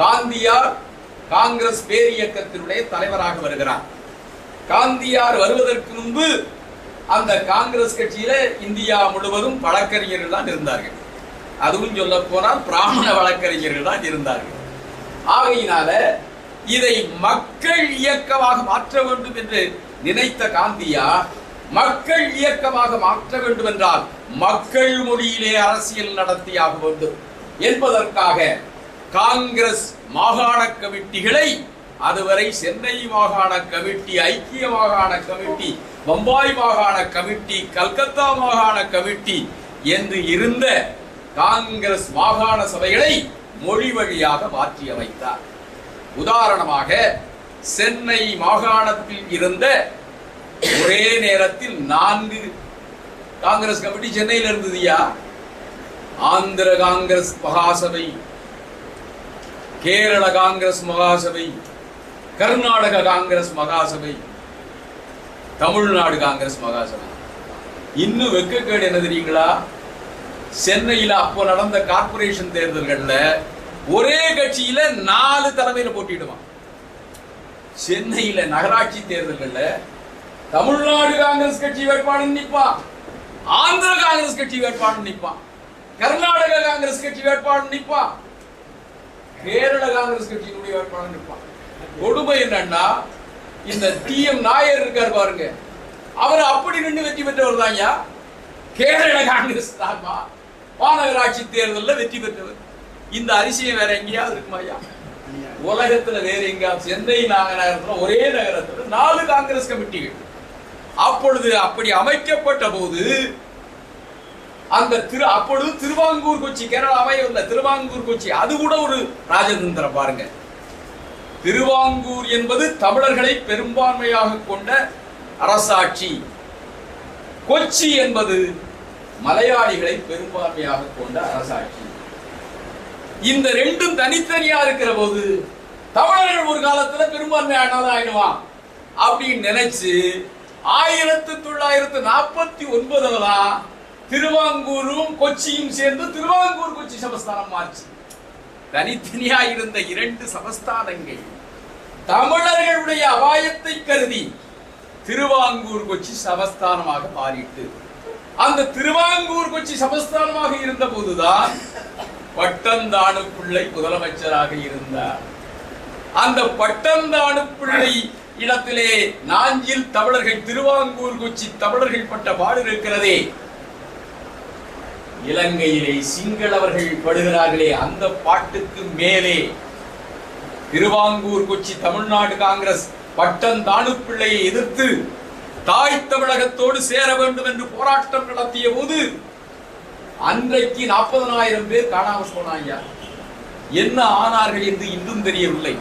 காந்தியார் காங்கிரஸ் பேரியக்கத்தினுடைய தலைவராக வருகிறார். காந்தியார் வருவதற்கு முன்பு அந்த காங்கிரஸ் கட்சியில இந்தியா முழுவதும் வழக்கறிஞர்கள் தான் இருந்தார்கள். அதுவும் சொல்ல போனால் பிராமண வழக்கறிஞர்கள் தான் இருந்தார்கள். ஆகையினால இதை மக்கள் இயக்கமாக மாற்ற வேண்டும் என்று நினைத்த காந்தியார் மக்கள் இயக்கமாக மாற்ற வேண்டும் என்றால் மக்கள் மொழியிலே அரசியல் நடத்தியாக வேண்டும் என்பதற்காக காங்கிரஸ் மாகாண கமிட்டிகளை அதுவரை சென்னை மாகாண கமிட்டி ஐக்கிய மாகாண கமிட்டி பம்பாய் மாகாண கமிட்டி கல்கத்தா மாகாண கமிட்டி என்று இருந்த காங்கிரஸ் மாகாண சபைகளை மொழி வழியாக மாற்றி அமைத்தார் உதாரணமாக சென்னை மாகாணத்தில் இருந்த ஒரே நேரத்தில் நான்கு காங்கிரஸ் கமிட்டி சென்னையில் இருந்ததுயா ஆந்திர காங்கிரஸ் மகாசபை கேரள காங்கிரஸ் மகாசபை கர்நாடக காங்கிரஸ் மகாசபை தமிழ்நாடு காங்கிரஸ் மகாசபை. இன்னும் வெக்கக்கேடு என்ன தெரியுங்களா? சென்னையில அப்போ நடந்த கார்ப்பரேஷன் தேர்தல்கள்ல ஒரே கட்சியில நாலு தலைமையில போட்டிடுவான் சென்னையில நகராட்சி தேர்தல்கள்ல தமிழ்நாடு காங்கிரஸ் கட்சி வேட்பாளர் நிற்பான். ஆந்திர காங்கிரஸ் கட்சி வேட்பாளர் நிற்பான். கர்நாடக காங்கிரஸ் கட்சி வேட்பாளர் நிற்பான். கேரள காங்கிரஸ் கட்சியினுடைய வேட்பாளர் நிற்பான் கொடுமை என்னன்னா இந்த டி எம் நாயர் இருக்கார் பாருங்க. அவர் அப்படி நின்று வெற்றி பெற்றவர் தான்யா கேரள காங்கிரஸ் தான்மா மாநகராட்சி தேர்தலில் வெற்றி பெற்றவர். இந்த அரிசியம் வேற எங்கேயாவது இருக்குமா ஐயா உலகத்துல வேற எங்கேயாவது சென்னை நகரத்துல ஒரே நகரத்துல நாலு காங்கிரஸ் கமிட்டிகள். அப்பொழுது அப்படி அமைக்கப்பட்ட போது அந்த திரு அப்பொழுது திருவாங்கூர் கொச்சி கேரளாவை உள்ள திருவாங்கூர் கொச்சி அது கூட ஒரு ராஜதந்திரம் பாருங்க. திருவாங்கூர் என்பது தமிழர்களை பெரும்பான்மையாக கொண்ட அரசாட்சி. கொச்சி என்பது மலையாளிகளை பெரும்பான்மையாக கொண்ட அரசாட்சி. இந்த ரெண்டும் தனித்தனியா இருக்கிற போது தமிழர்கள் ஒரு காலத்துல பெரும்பான்மையானதான் ஆயிடுவான் அப்படின்னு நினைச்சு ஆயிரத்தி தொள்ளாயிரத்தி நாற்பத்தி ஒன்பதுலதான் திருவாங்கூரும் கொச்சியும் சேர்ந்து திருவாங்கூர் கொச்சி சமஸ்தானம் ஆச்சு தனித்தனியா இருந்த இரண்டு சமஸ்தானங்கள். தமிழர்களுடைய அபாயத்தை கருதி திருவாங்கூர் கொச்சி சமஸ்தானமாக மாறிட்டு அந்த திருவாங்கூர் கொச்சி சமஸ்தானமாக இருந்த போதுதான் பட்டந்தானு பிள்ளை முதலமைச்சராக இருந்தார். அந்த பட்டந்தானு பிள்ளை இடத்திலே நாஞ்சில் தமிழர்கள் திருவாங்கூர் கொச்சி தமிழர்கள் பட்ட பாடு இருக்கிறதே. இலங்கையிலே சிங்களவர்கள் படுகிறார்களே அந்த பாட்டுக்கு மேலே திருவாங்கூர் கொச்சி தமிழ்நாடு காங்கிரஸ் பட்டம் தானுப்பிள்ளையை எதிர்த்து தாய் தமிழகத்தோடு சேர வேண்டும் என்று போராட்டம் நடத்திய போது அன்றைக்கு நாற்பதனாயிரம் பேர் காணாமல் போனாங்க என்ன ஆனார்கள் என்று இன்றும் தெரியவில்லை.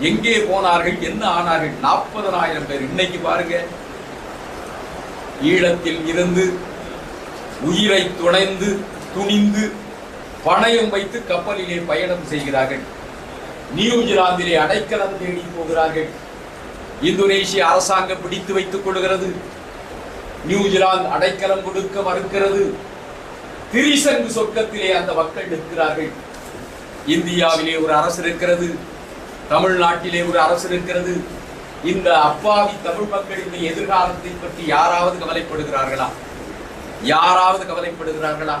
எங்கே போனார்கள் என்ன ஆனார்கள்? நாற்பதனாயிரம் பேர். இன்னைக்கு பாருங்க ஈழத்தில் இருந்து உயிரை துணைந்து துணிந்து பணயம் வைத்து கப்பலிலே பயணம் செய்கிறார்கள். நியூசிலாந்திலே அடைக்கலம் தேடி போகிறார்கள். இந்தோனேசிய அரசாங்கம் பிடித்து வைத்துக் கொள்கிறது. நியூசிலாந்து அடைக்கலம் கொடுக்க மறுக்கிறது. திரிசங்கு சொர்க்கத்திலே அந்த மக்கள் நிற்கிறார்கள். இந்தியாவிலே ஒரு அரசு இருக்கிறது தமிழ்நாட்டிலே ஒரு அரசு இருக்கிறது இந்த அப்பாவி தமிழ் மக்களின் எதிர்காலத்தை பற்றி யாராவது கவலைப்படுகிறார்களா? யாராவது கவலைப்படுகிறார்களா?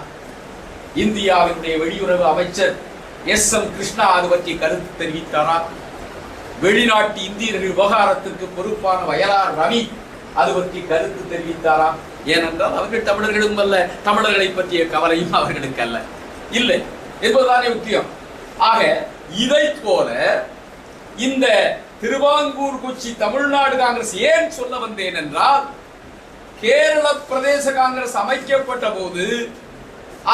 இந்தியாவினுடைய வெளியுறவு அமைச்சர் எஸ் எம் கிருஷ்ணா அது பற்றி கருத்து தெரிவித்தாரா? வெளிநாட்டு இந்தியர்கள் விவகாரத்திற்கு பொறுப்பான வயலார் ரவி அது பற்றி கருத்து தெரிவித்தாரா? ஏனென்றால் அவர்கள் தமிழர்களும் அல்ல தமிழர்களை பற்றிய கவலையும் அவர்களுக்கு அல்ல. இல்லை என்பதுதானே முக்கியம். ஆக இதை போல இந்த திருவாங்கூர் கொச்சி தமிழ்நாடு காங்கிரஸ் ஏன் சொல்ல வந்தேன் என்றால் கேரள பிரதேச காங்கிரஸ் அமைக்கப்பட்ட போது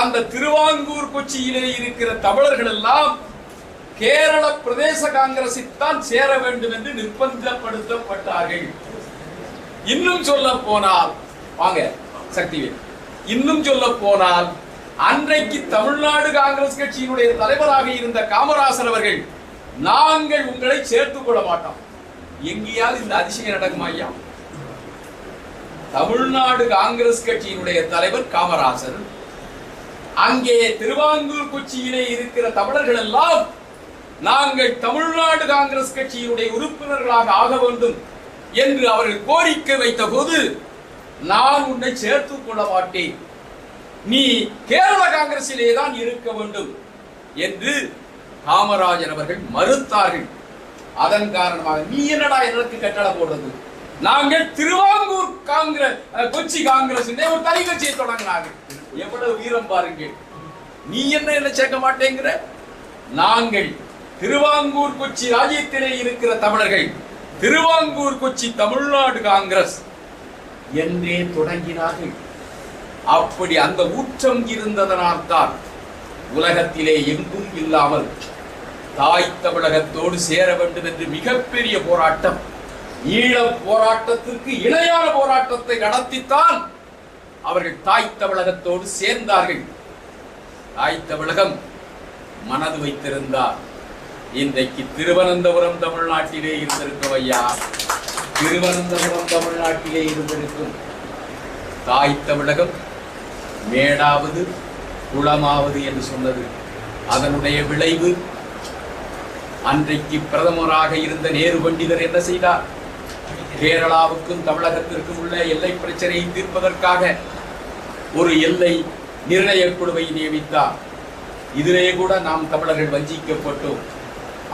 அந்த திருவாங்கூர் கொச்சியிலே இருக்கிற தமிழர்கள் எல்லாம் கேரள பிரதேச காங்கிரசித்தான் சேர வேண்டும் என்று நிர்பந்தப்படுத்தப்பட்டார்கள். இன்னும் சொல்ல போனால் வாங்க சக்திவேல் இன்னும் சொல்ல போனால் அன்றைக்கு தமிழ்நாடு காங்கிரஸ் கட்சியினுடைய தலைவராக இருந்த காமராசர் அவர்கள் நாங்கள் உங்களை சேர்த்துக் கொள்ள மாட்டோம். எங்கேயாவது இந்த அதிசயம் நடக்குமா ஐயா? தமிழ்நாடு காங்கிரஸ் கட்சியினுடைய தலைவர் காமராசர். அங்கே திருவாங்கூர் கொச்சியிலே இருக்கிற தமிழர்கள் எல்லாம் நாங்கள் தமிழ்நாடு காங்கிரஸ் கட்சியினுடைய உறுப்பினர்களாக ஆக வேண்டும் என்று அவர்கள் கோரிக்கை வைத்த போது நான் உன்னை சேர்த்துக் கொள்ள மாட்டேன். நீ கேரள காங்கிரசிலே தான் இருக்க வேண்டும் என்று காமராஜர் அவர்கள் மறுத்தார்கள். அதன் காரணமாக நீ என்னடா எனக்கு கட்டளை போடுறது? நாங்கள் திருவாங்கூர் காங்கிரஸ் கொச்சி காங்கிரஸ் ஒரு தனி கட்சியை தொடங்கினார்கள் எவ்வளவு வீரம் பாருங்கள் நீ என்ன என்ன சேர்க்க மாட்டேங்கிற? நாங்கள் திருவாங்கூர் கொச்சி ராஜ்யத்திலே இருக்கிற தமிழர்கள் திருவாங்கூர் கொச்சி தமிழ்நாடு காங்கிரஸ் என்றே தொடங்கினார்கள். அப்படி அந்த ஊற்றம் இருந்ததனால்தான் உலகத்திலே எங்கும் இல்லாமல் தாய் தமிழகத்தோடு சேர வேண்டும் என்று மிகப்பெரிய போராட்டம் ஈழப் போராட்டத்திற்கு இணையான போராட்டத்தை நடத்தித்தான் அவர்கள் தாய் தமிழகத்தோடு சேர்ந்தார்கள். தாய் தமிழகம் மனது வைத்திருந்தார். இன்றைக்கு திருவனந்தபுரம் தமிழ்நாட்டிலே இருந்திருக்கும் ஐயா. திருவனந்தபுரம் தமிழ்நாட்டிலே இருந்திருக்கும். தாய் தமிழகம் மேடாவது குளமாவது என்று சொன்னது. அதனுடைய விளைவு அன்றைக்கு பிரதமராக இருந்த நேரு பண்டிதர் என்ன செய்தார்? கேரளாவுக்கும் தமிழகத்திற்கும் உள்ள எல்லை பிரச்சனையை தீர்ப்பதற்காக ஒரு எல்லை நிர்ணய குழுவை நியமித்தார். இதிலே கூட நாம் தமிழர்கள் வஞ்சிக்கப்பட்டோம்.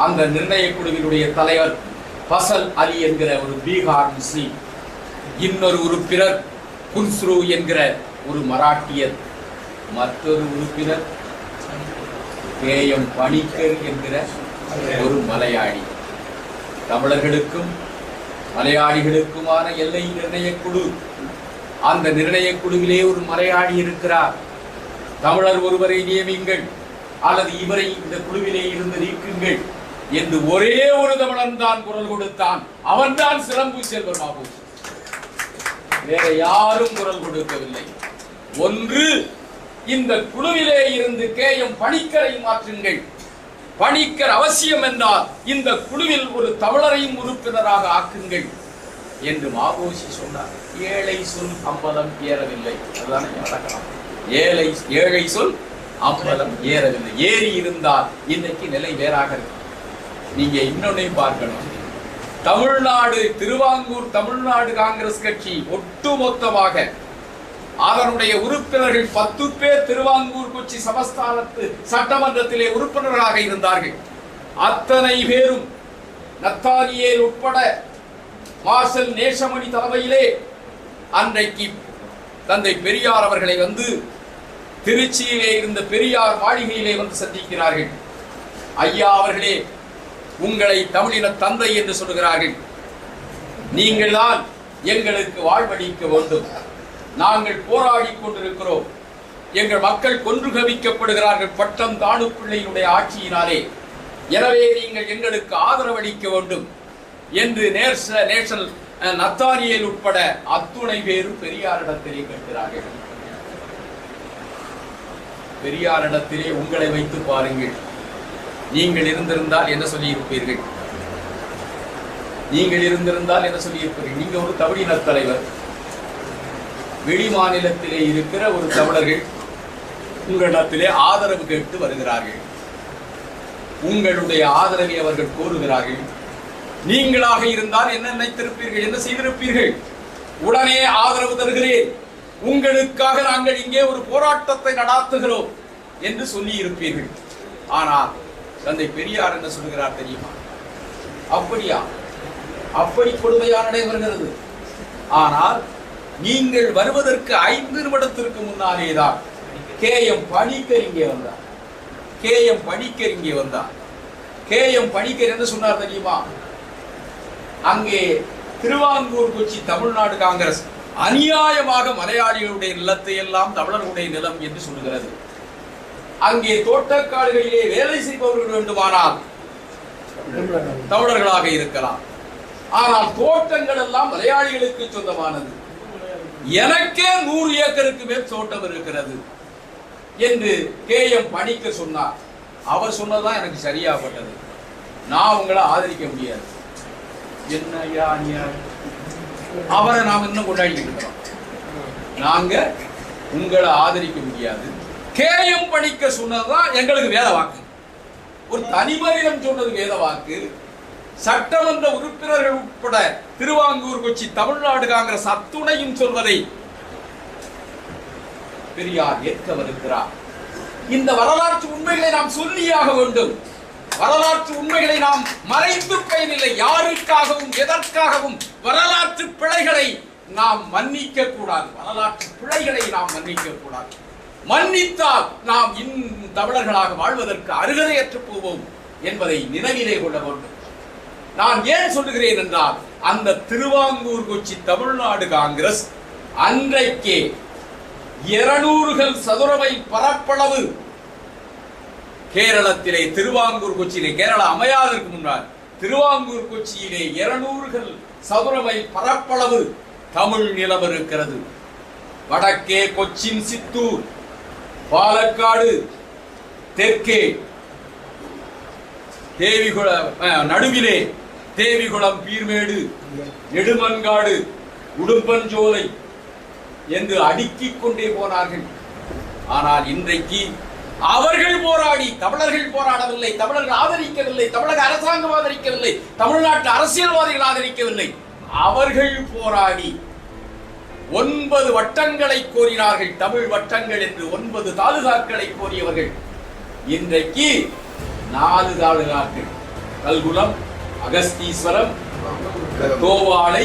அந்த நிர்ணய குழுவினுடைய தலைவர் பசல் அலி என்கிற ஒரு பீகார் முஸ்லீம் இன்னொரு உறுப்பினர் குன்ஸ்ரு என்கிற ஒரு மராட்டியர் மற்றொரு உறுப்பினர் கே எம் பணிக்கர் என்கிற ஒரு மலையாளி. தமிழர்களுக்கும் மலையாளிகளுக்குமான எல்லை நிர்ணய குழு. அந்த நிர்ணய குழுவிலே ஒரு மலையாளி இருக்கிறார். தமிழர் ஒருவரை நியமிங்கள் அல்லது இவரை இந்த குழுவிலே இருந்து நீக்குங்கள் என்று ஒரே ஒரு தமிழன் தான் குரல் கொடுத்தான். அவன்தான் சிலம்பு செல்வர் மாபூஸ் வேற யாரும் குரல் கொடுக்கவில்லை. ஒன்று இந்த குழுவிலே இருந்து கே எம் பணிக்கரை மாற்றுங்கள். பணிக்கர் அவசியம் என்றால் இந்த குழுவில் ஒரு தமிழரையும் உறுப்பினராக ஆக்குங்கள் என்று மாபோசி சொன்னார். ஏழை சொல் அம்பலம் ஏறவில்லை. அதுதானே நடக்கலாம். ஏழை ஏழை சொல் அம்பலம் ஏறவில்லை. ஏறி இருந்தால் இன்னைக்கு நிலை வேறாக இருக்கு நீங்க இன்னொன்னையும் பார்க்கணும். தமிழ்நாடு திருவாங்கூர் தமிழ்நாடு காங்கிரஸ் கட்சி ஒட்டுமொத்தமாக அதனுடைய உறுப்பினர்கள் பத்து பேர் திருவாங்கூர் கொச்சி சமஸ்தானத்து சட்டமன்றத்திலே உறுப்பினர்களாக இருந்தார்கள். அத்தனை பேரும் நத்தானியேல் உட்பட மார்ஷல் நேசமணி தலைமையிலே அன்றைக்கு தந்தை பெரியார் அவர்களை வந்து திருச்சியிலே இருந்த பெரியார் மாளிகையிலே வந்து சந்திக்கிறார்கள். ஐயா அவர்களே உங்களை தமிழின தந்தை என்று சொல்கிறார்கள் நீங்கள்தான் எங்களுக்கு வாழ்வளிக்க வேண்டும். நாங்கள் போராடி கொண்டிருக்கிறோம். எங்கள் மக்கள் கொன்று கவிக்கப்படுகிறார்கள் பட்டம் தானு பிள்ளையினுடைய ஆட்சியினாலே. எனவே நீங்கள் எங்களுக்கு ஆதரவளிக்க வேண்டும் என்று நேர்ச நேஷனல் நத்தாரியல் உட்பட அத்துணை பேரும் பெரியாரிடத்திலே கேட்கிறார்கள். பெரியாரிடத்திலே உங்களை வைத்து பாருங்கள். நீங்கள் இருந்திருந்தால் என்ன சொல்லியிருப்பீர்கள்? நீங்கள் இருந்திருந்தால் என்ன சொல்லியிருப்பீர்கள்? நீங்க ஒரு தமிழின தலைவர். வெளி மாநிலத்திலே இருக்கிற ஒரு தமிழர்கள் உங்களிடத்திலே ஆதரவு கேட்டு வருகிறார்கள். உங்களுடைய ஆதரவை அவர்கள் கோருகிறார்கள். நீங்களாக இருந்தால் என்ன நினைத்திருப்பீர்கள்? என்ன செய்திருப்பீர்கள்? உடனே ஆதரவு தருகிறேன். உங்களுக்காக நாங்கள் இங்கே ஒரு போராட்டத்தை நடாத்துகிறோம் என்று சொல்லி இருப்பீர்கள் ஆனால் தந்தை பெரியார் என்ன சொல்கிறார் தெரியுமா? அப்படியா? அப்படி கொடுமையான வருகிறது. ஆனால் நீங்கள் வருவதற்கு ஐந்து நிமிடத்திற்கு முன்னாலேதான் கே எம் பணிக்கர் இங்கே வந்தார். கே எம் பணிக்கர் இங்கே வந்தார். கே எம் பணிக்கர் என்ன சொன்னார் தெரியுமா? அங்கே திருவாங்கூர் கொச்சி தமிழ்நாடு காங்கிரஸ் அநியாயமாக மலையாளிகளுடைய நிலத்தை எல்லாம் தமிழர்களுடைய நிலம் என்று சொல்கிறது. அங்கே தோட்டக்காடுகளிலே வேலை செய்பவர்கள் வேண்டுமானால் தமிழர்களாக இருக்கலாம். ஆனால் தோட்டங்கள் எல்லாம் மலையாளிகளுக்கு சொந்தமானது. எனக்கே நூறு ஏக்கருக்கு மேல் தோட்டம் இருக்கிறது என்று கே எம் பணிக்க சொன்னார். அவர் சொன்னதான் எனக்கு சரியாகப்பட்டது. நான் உங்களை ஆதரிக்க முடியாது. என்ன அவரை நாம் இன்னும் கொண்டாடிட்டு இருக்கிறோம். நாங்க உங்களை ஆதரிக்க முடியாது. கேயம் படிக்க சொன்னதுதான் எங்களுக்கு வேலை வாக்கு. ஒரு தனி மனிதன் சொன்னது வேத வாக்கு. சட்டமன்ற உறுப்பினர்கள் உட்பட திருவாங்கூர் கொச்சி தமிழ்நாடு காங்கிரஸ் அத்துணையும் சொல்வதை பெரியார் ஏற்க இந்த வரலாற்று உண்மைகளை நாம் சொல்லியாக வேண்டும். வரலாற்று உண்மைகளை நாம் மறைத்து பயனில்லை. யாருக்காகவும் எதற்காகவும் வரலாற்று பிழைகளை நாம் மன்னிக்க கூடாது வரலாற்று பிழைகளை நாம் மன்னிக்க கூடாது மன்னித்தால் நாம் இன் தமிழர்களாக வாழ்வதற்கு அருகதையற்று போவோம் என்பதை நினைவிலே கொள்ள வேண்டும். நான் ஏன் சொல்லுகிறேன் என்றால் அந்த திருவாங்கூர் கொச்சி தமிழ்நாடு காங்கிரஸ் அன்றைக்கே இருநூறுகள் சதுரமை பரப்பளவு கேரளத்திலே திருவாங்கூர் கொச்சியிலே கேரளா அமையாததற்கு முன்னால் திருவாங்கூர் கொச்சியிலே இருநூறுகள் சதுரமை பரப்பளவு தமிழ் நிலம் இருக்கிறது. வடக்கே கொச்சின் சித்தூர் பாலக்காடு தெற்கே தேவிகுள நடுவிலே தேவிகுளம் பீர்மேடு நெடுமன்காடு உடும்பஞ்சோலை என்று அடுக்கிக் கொண்டே போனார்கள். ஆனால் இன்றைக்கு அவர்கள் போராடி தமிழர்கள் போராடவில்லை தமிழர்கள் ஆதரிக்கவில்லை தமிழக அரசாங்கம் ஆதரிக்கவில்லை தமிழ்நாட்டு அரசியல்வாதிகள் ஆதரிக்கவில்லை. அவர்கள் போராடி ஒன்பது வட்டங்களை கோரினார்கள் தமிழ் வட்டங்கள் என்று ஒன்பது தாலுகாக்களை கோரியவர்கள். இன்றைக்கு நாலு தாலுகாக்கள். கல்குளம் அகஸ்தீஸ்வரம் கோவாளை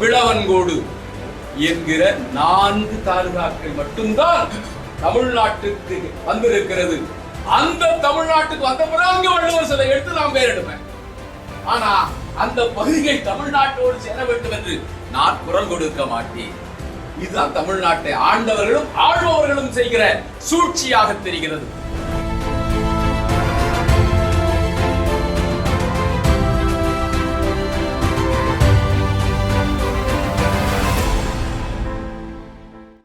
பிளவன்கோடு என்கிற நான்கு தாலுகாக்கள் மட்டும்தான் தமிழ்நாட்டுக்கு வந்திருக்கிறது. அந்த தமிழ்நாட்டுக்கு வந்த பிறகு அங்க வள்ளுவர் சிலை எடுத்து நாம் பெயரிடுவேன் ஆனா அந்த பகுதிகள் தமிழ்நாட்டோடு சேர வேண்டும் என்று நான் குரல் கொடுக்க மாட்டேன். இதுதான் தமிழ்நாட்டை ஆண்டவர்களும் ஆள்பவர்களும் செய்கிற சூழ்ச்சியாக தெரிகிறது.